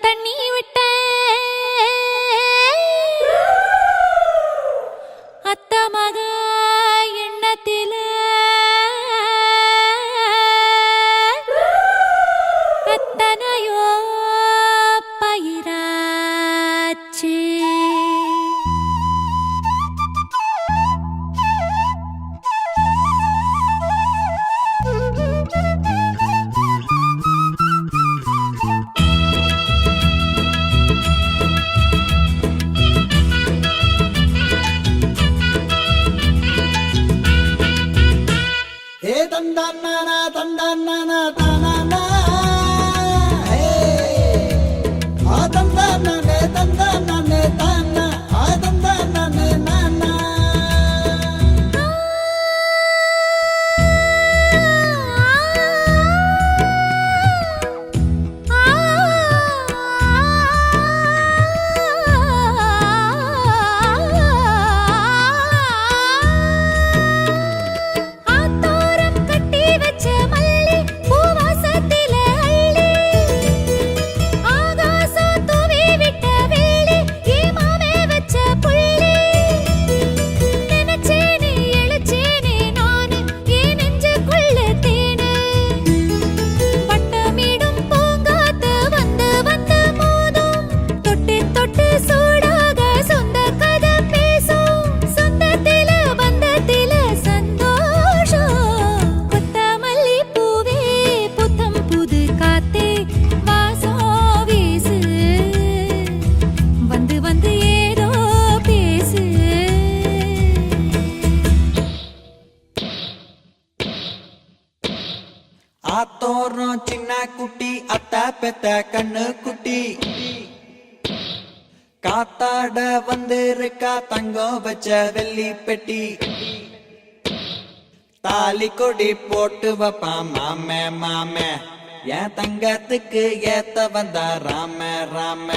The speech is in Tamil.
தண்ணி விட்ட. அத்தமாக தண்டான் தண்டான் குட்டி அத்த பெத்த கண்ணு குட்டி காத்தாட வந்திருக்கா தங்கம் வச்ச வெள்ளி பெட்டி தாலி கொடி போட்டு வப்பான் மாமே மாமே என் தங்கத்துக்கு ஏத்த வந்தா ராம ராம